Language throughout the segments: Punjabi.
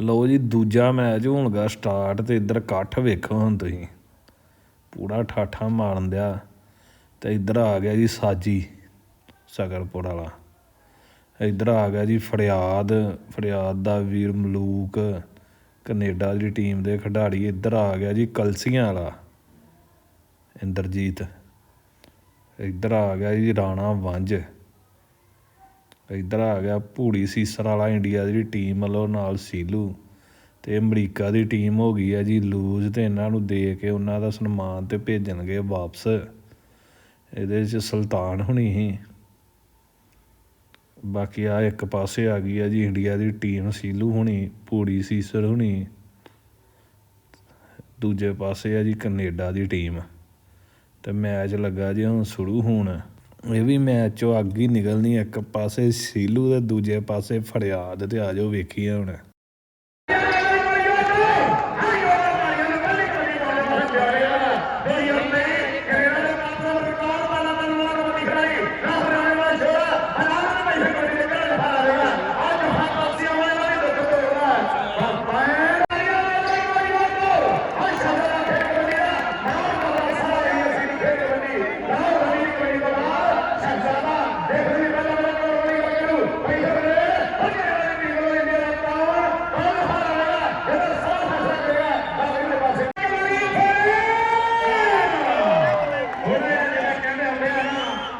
ਲਓ ਜੀ, ਦੂਜਾ ਮੈਚ ਹੋਣਗਾ ਸਟਾਰਟ ਤੇ ਇੱਧਰ ਇਕੱਠ ਵੇਖੋ ਹੁਣ ਤੁਸੀਂ। ਪੂਰਾ ਠਾਠਾ ਮਾਰਨ ਦਿਆ। ਤੇ ਇੱਧਰ ਆ ਗਿਆ ਜੀ ਸਾਜੀ, ਸਗਰਪੁਰ ਵਾਲਾ। ਇੱਧਰ ਆ ਗਿਆ ਜੀ ਫਰਿਆਦ ਫਰਿਆਦ ਦਾ ਵੀਰ ਮਲੂਕ, ਕੈਨੇਡਾ ਦੀ ਟੀਮ ਦੇ ਖਿਡਾਰੀ। ਇੱਧਰ ਆ ਗਿਆ ਜੀ ਕਲਸੀਆਂ ਵਾਲਾ, ਇੰਦਰਜੀਤ। ਇੱਧਰ ਆ ਗਿਆ ਜੀ ਰਾਣਾ ਵੰਜ ਇੱਧਰ ਆ ਗਿਆ ਭੂੜੀ ਸੀਸਰ ਵਾਲਾ ਇੰਡੀਆ ਦੀ ਟੀਮ ਵੱਲੋਂ ਨਾਲ ਸੀਲੂ ਤੇ ਅਮਰੀਕਾ ਦੀ ਟੀਮ ਹੋ ਗਈ ਹੈ ਜੀ ਲੂਜ਼ ਤੇ ਇਹਨਾਂ ਨੂੰ ਦੇ ਕੇ ਉਹਨਾਂ ਦਾ ਸਨਮਾਨ ਤੇ ਭੇਜਣਗੇ ਵਾਪਸ। ਇਹਦੇ 'ਚ ਸੁਲਤਾਨ ਹੁਣੀ ਸੀ। ਬਾਕੀ ਆ ਇੱਕ ਪਾਸੇ ਆ ਗਈ ਹੈ ਜੀ ਇੰਡੀਆ ਦੀ ਟੀਮ ਸੀਲੂ ਹੁਣੀ, ਭੂੜੀ ਸੀਸਰ ਹੁਣੀ। ਦੂਜੇ ਪਾਸੇ ਆ ਜੀ ਕੈਨੇਡਾ ਦੀ ਟੀਮ। ਤੇ ਮੈਚ ਲੱਗਾ ਜੀ ਹੁਣ ਸ਼ੁਰੂ ਹੋਣ। ਇਹ ਵੀ ਮੈਚ ਚੋਂ ਅੱਗ ਹੀ ਨਿਕਲਣੀ ਇੱਕ ਪਾਸੇ ਸੀਲੂ ਅਤੇ ਦੂਜੇ ਪਾਸੇ ਫਰਿਆਦ ਅਤੇ ਆ ਜਾਓ ਵੇਖੀਏ ਹੁਣ।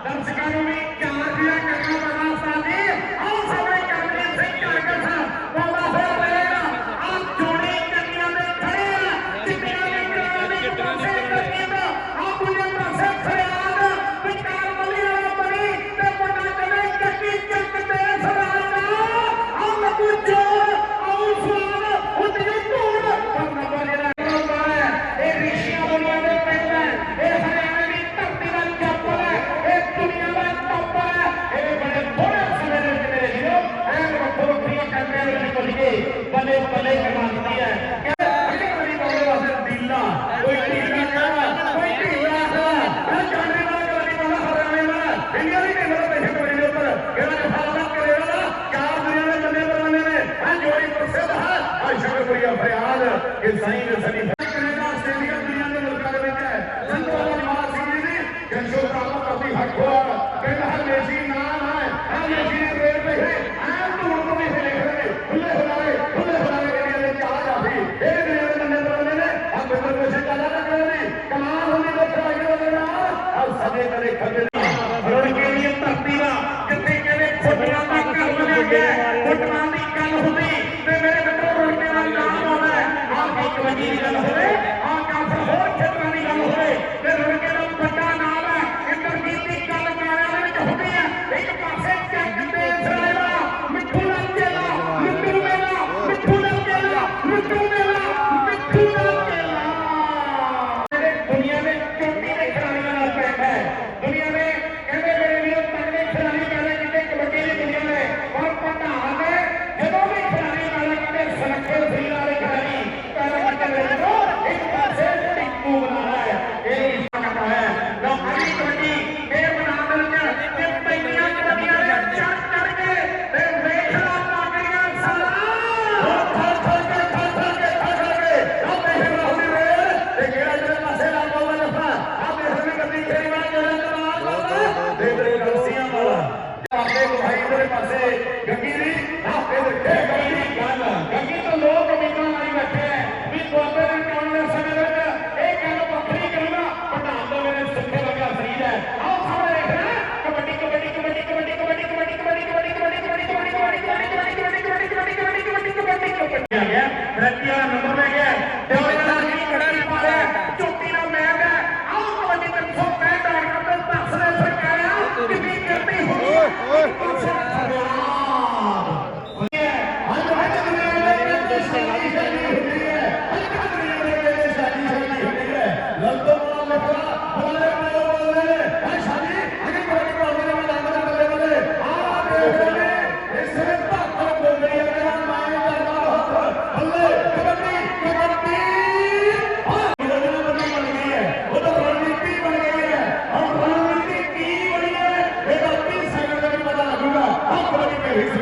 Let's go, ਫਰਿਆਦ ਕਿ Praise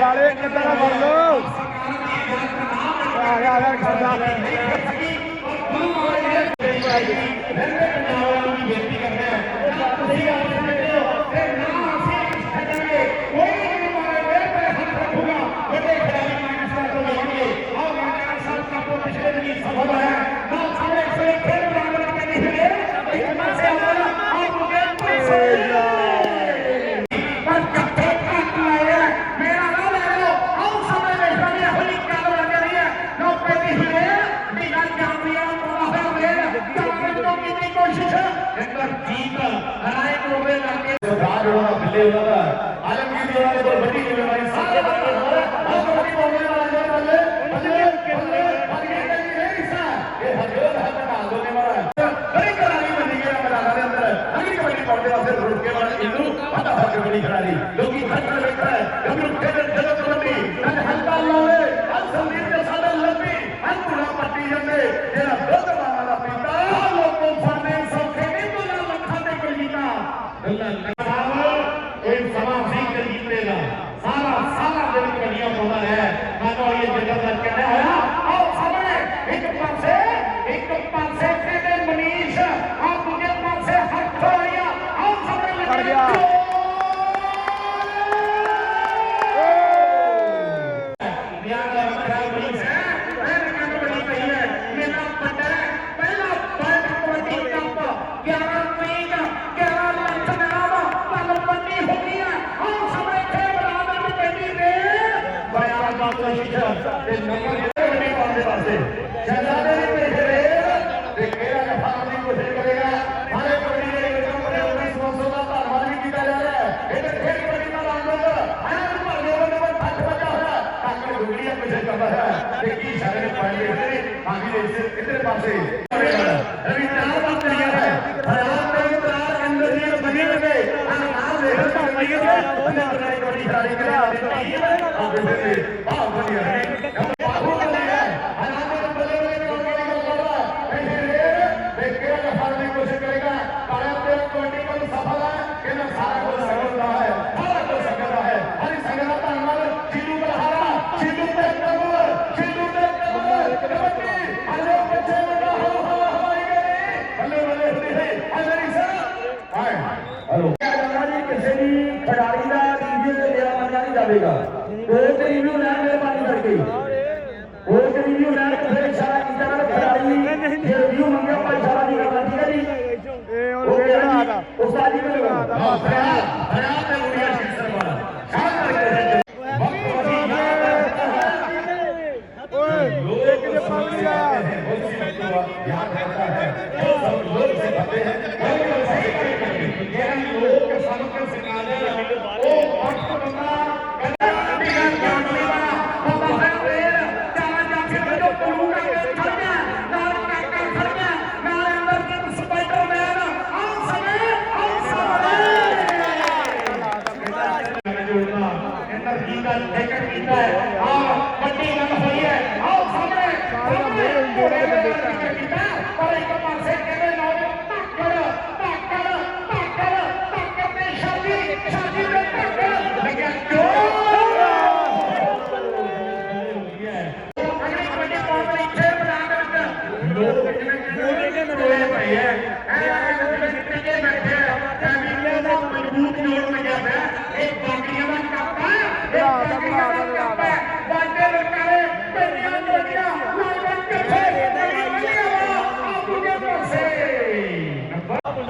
ਵਾਲੇ ਕਿੱਦਾਂ ਦਾ ਬਣ ਲੋ ਆ ਗਿਆ ਆ ਗਿਆ ਕਰਦਾ।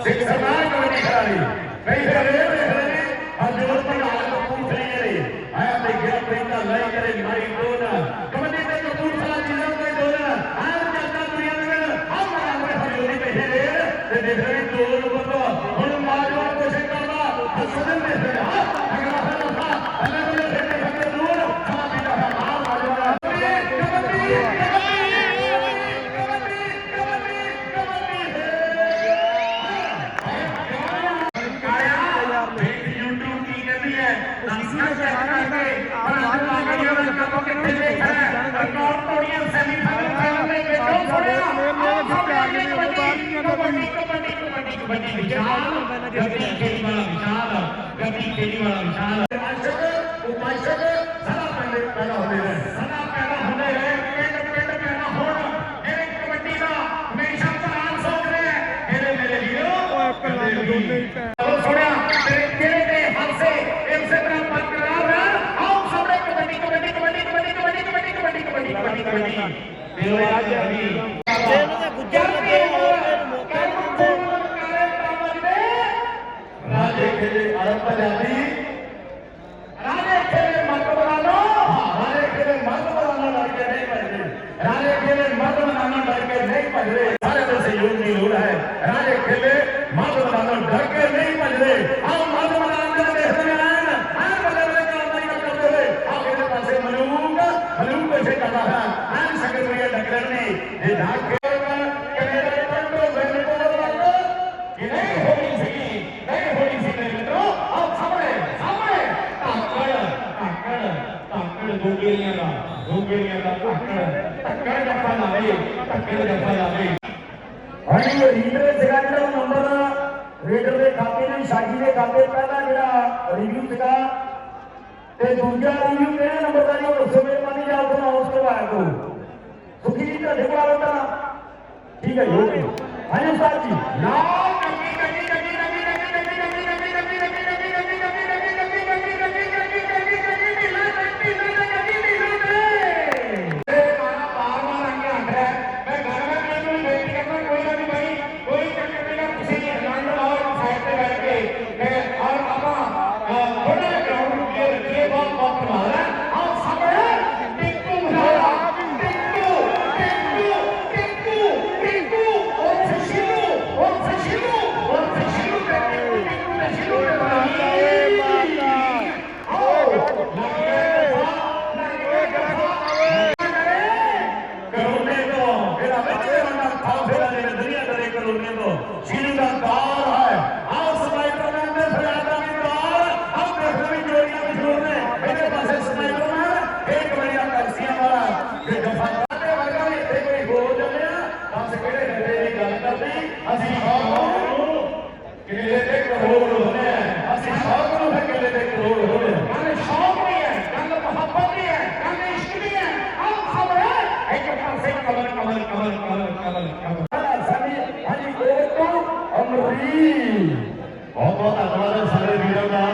शिक्षक नायक खिलाड़ी ਵਿਸ਼ਾਲ ਗਤੀ ਖੇਡੀ ਵਾਲਾ ਵਿਸ਼ਾਲ ਗਤੀ ਖੇਡੀ ਵਾਲਾ ਵਿਸ਼ਾਲ। ਹਾਂਜੀ ਰੀਡਰ ਦੇ ਸਿਗਾ ਜਿਹੜਾ ਨੰਬਰ ਰੀਡਰ ਦੇ ਖਾਤੇ ਨੇ ਸਾਜੀ ਦੇ ਖਾਤੇ ਪਹਿਲਾ ਜਿਹੜਾ ਰਿਵਿਊ ਸਿਗਾ ਤੇ ਦੂਜਾ ਰਿਵਿਊ ਕਿਹੜੇ ਨੰਬਰ ਦਾ ਜੋ? ਦੱਸੋ ਮਿਹਰਬਾਨੀ ਨਾਲ ਤੁਹਾਨੂੰ ਅਨਾਉਂਸ ਕਰਵਾਇਆ ਕਰੋ ਸੁਖੀ ਜੀ ਤੁਹਾਡੇ ਕੋਲ ਆਉਂਦਾ ਠੀਕ ਹੈ ਜੀ। ਅਸੀਂ ਸੌ ਕਿਲੇ ਦੇ ਕਰੋੜ ਹੋਣੇ ਅਸੀਂ ਸੌ ਕਰੋੜ ਕਿਲੇ ਦੇ ਕਰੋੜ ਹੋਣੇ ਗੱਲ ਸ਼ੌਕ ਨਹੀਂ ਹੈ ਗੱਲ ਮੁਹੱਬਤ ਨਹੀਂ ਹੈ ਗੱਲ ਇਸ਼ਕ ਨਹੀਂ ਹੈ ਹਮ ਖਬਰ ਹੈ ਇੱਕ ਪਾਸੇ ਕਮਲ ਕਮਲ ਕਮਲ ਕਮਲ ਕਮਲ ਕਮਲ ਸਭੀ ਹਰੀ ਕੋਟੋ ਅਮਰੀ ਬਹੁਤ ਬਹੁਤ ਧੰਨਵਾਦ ਸਾਰੇ ਵੀਰਾਂ ਦਾ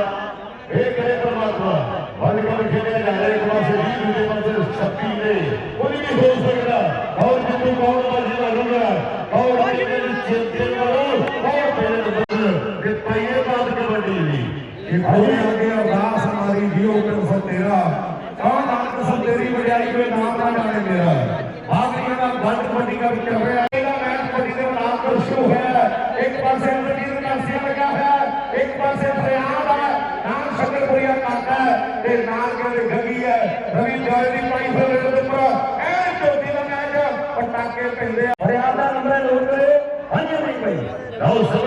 ਇਹ ਕਰੇ ਪਰਮਾਤਮਾ वर्ल्ड कप खेले जा रहे कुमार से जीत हुए पर छब्बीस में कोई भी हो सकता और जितनी कौन बाजी लगूंगा ਹੋਵੇ ਅਗੇ ਅਰਦਾਸ ਹਮਾਰੀ ਦਿਓ ਹੁਕਮ ਸੋ ਤੇਰਾ ਕੌਣ ਆਤ ਸੋ, ਤੇਰੀ ਵਡਿਆਈ ਕੋਈ ਨਾਮ ਨਾ ਜਾਣੇ ਮੇਰਾ? ਬਾਦਰੀਆਂ ਦਾ ਬੰਦ ਪੱਟੀ ਕਾ ਚੱਲ ਰਿਹਾ। ਇਹਦਾ ਮੈਚ ਪੱਟੀ ਦੇ ਨਾਮ ਤੋਂ ਸ਼ੁਰੂ ਹੈ। ਇੱਕ ਪਾਸੇ ਅੰਦਰਜੀਤ ਕਾਸੀਆ ਲਗਾ ਹੈ। ਇੱਕ ਪਾਸੇ ਫਰਿਆਦ ਹੈ। ਨਾਮ ਸ਼ਕਰਪੁਰੀਆ ਕਾਕਾ ਹੈ ਤੇ ਨਾਲ ਕਹਿੰਦੇ ਗੱਗੀ ਹੈ ਰਵੀ ਜੋਏ ਦੀ ਪਾਈ ਹੋਵੇ ਰਦਪਾ ਐ ਚੋਟੀ ਦਾ ਮੈਚ ਪਟਾਕੇ ਪੈਂਦੇ ਆ। ਫਰਿਆਦ ਦਾ ਨੰਬਰ ਨੋਟ ਕਰਿਓ ਹਾਂਜੀ ਨਹੀਂ ਭਾਈ। ਲਓ, ਸਭ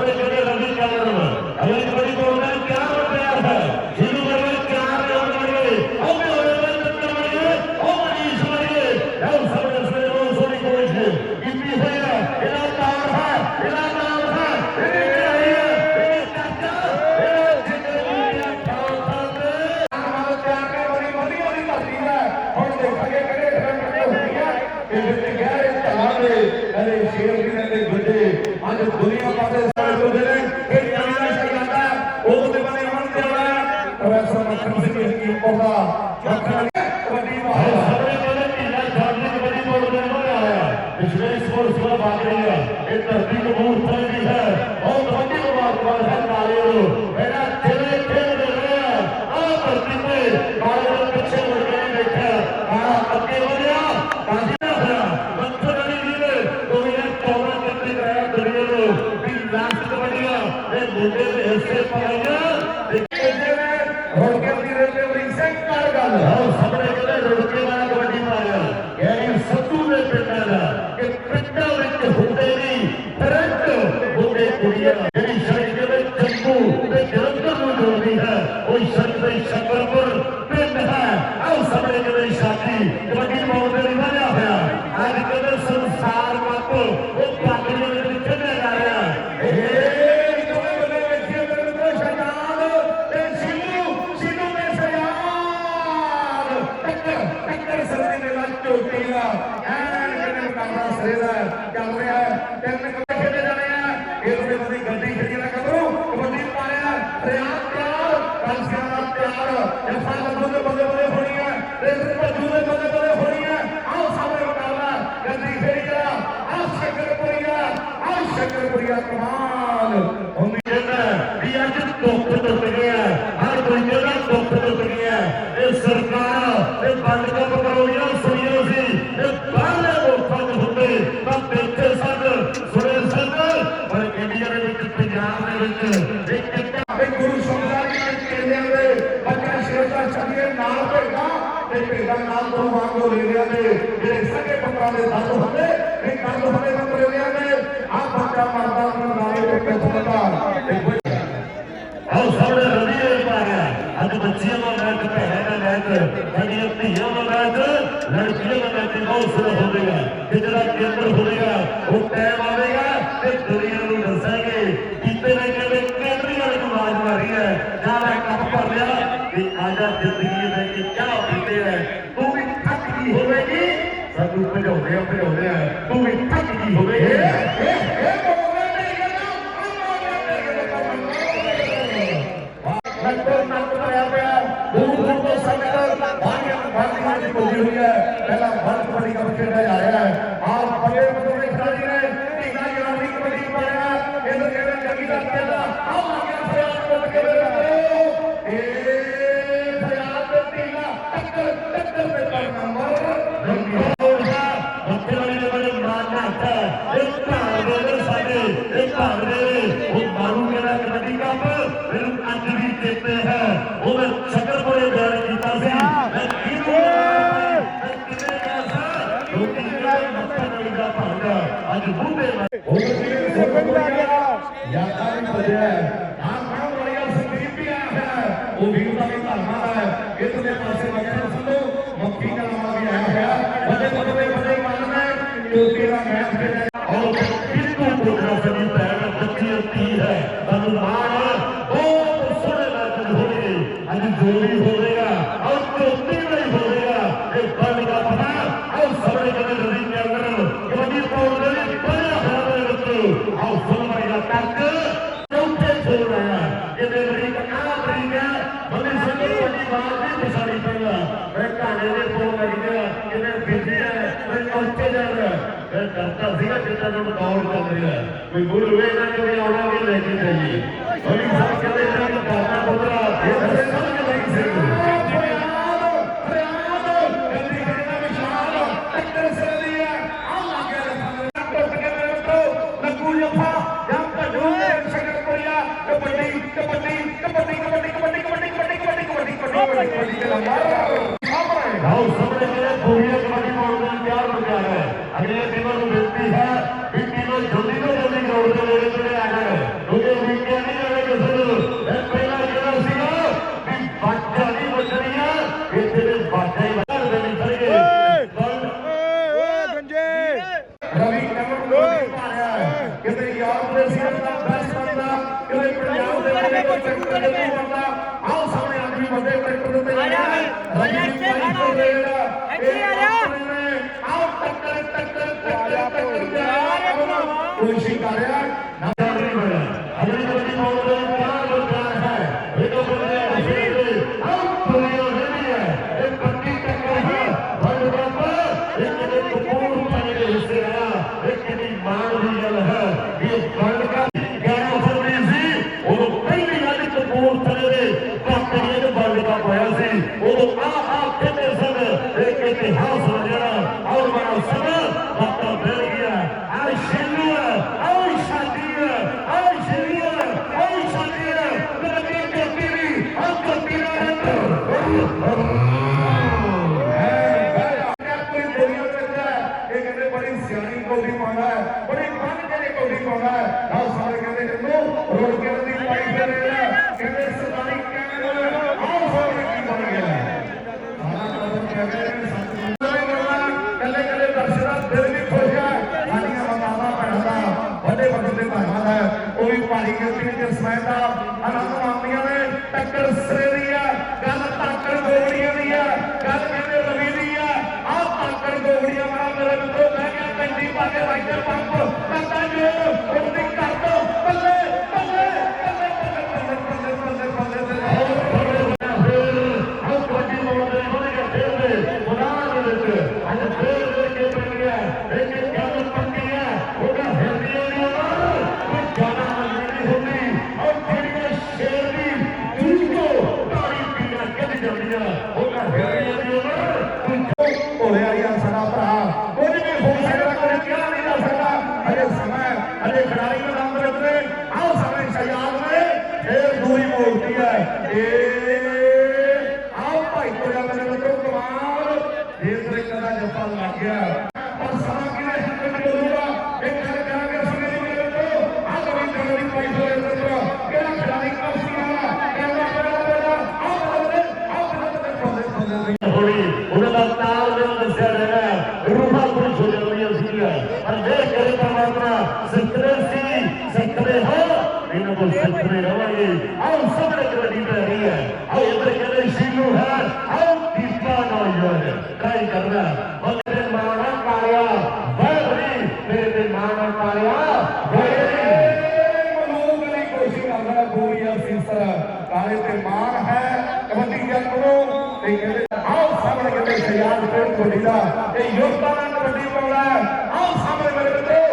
ਜਿਹੜੀ ਹੈ ਇਹ ਧਰਤੀ ਕਬੂਤਰ ਦੀ ਹੈ। ਉਹ ਤੁਹਾਡੀ ਆਵਾਜ਼ ਹੈ ਨਾਲੇ ਨੂੰ ਤੇ ਗੁਰੂ ਸੰਸਾਰ ਦੇ ਚੇਲਿਆਂ ਦੇ ਬੱਚਾ ਸ਼ੇਰਦਾ ਚੱਲੀਏ ਨਾਲ ਭੇਗਾ ਤੇ ਭੇਗਾ ਨਾਲ ਤੋਂ ਵਾਂਗੋ ਲੈ ਰਿਆ ਦੇ ਜਿਹੜੇ ਸਕੇ ਪੰਦਰਾਂ ਦੇ ਦੰਦ ਹੁੰਦੇ ਇਹ ਦੰਦ ਹੁੰਦੇ ਤਾਂ ਪ੍ਰੇਰਿਆ ਨੇ ਆ ਬੱਚਾ ਮਰਦਾ ਨੂੰ ਨਾਲੇ ਤੇ ਪਿੱਛਦਾ ਤੇ ਆਓ ਸਾਡੇ ਰਦੀਏ ਪਾ ਗਿਆ ਅੱਜ ਬੱਚਿਆਂ ਨੂੰ ਮੈਂ ਭੈਣਾਂ ਨਾਲ ਲੈ ਕੇ ਜਿਹੜੀਆਂ ਧੀਆਂ ਨਾਲ ਲੈ ਕੇ ਲੜਕੀਆਂ ਨਾਲ ਲੈ ਕੇ ਬਹੁਤ ਸੁਣ ਹੋਵੇਗਾ ਤੇ ਜਿਹੜਾ ਕੇਂਦਰ ਹੋਵੇਗਾ ਉਹ ਟਾਈਮ ಎಲ್ಲ ಉಪಯೋಗ How somebody get that ਹਰਾਂ ਨੂੰ ਆਉਂਦੀਆਂ ਨੇ ਟੱਕਰ ਸਿਰੇ ਦੀ ਆ, ਗੱਲ ਟੱਕਰ ਗੋਗੜੀਆਂ ਦੀ ਆ, ਗੱਲ ਕਹਿੰਦੇ ਰਵੀ ਦੀ ਆ। ਆਹ ਟੱਕਰ ਗੋਗੜੀਆਂ ਵਾਲਾ ਮੇਰੇ ਮਿੱਤਰੋ ਮੈਂ ਕਿਹਾ ਕੰਡੀ ਪਾ ਕੇ ਵਾਈਡਰ ਪੰਪ ਕਰਦਾ ਜੋ Yeah. ਸਿਲਸਿਲਾ ਕਾਲੇ ਤੇ ਮਾਣ ਹੈ। ਕਬੱਡੀ ਗੱਲ ਕਰੋ। ਤੇ ਕਹਿੰਦੇ ਆਓ ਸਾਹਮਣੇ ਕਹਿੰਦੇ ਸਯਾਦ ਕੋਲ ਕੋਲੀ ਦਾ। ਇਹ ਯੋਗਦਾਨ ਕਬੱਡੀ ਪਾਉਣਾ ਆਓ ਸਾਹਮਣੇ ਮੇਰੇ ਮਿੱਤਰੋ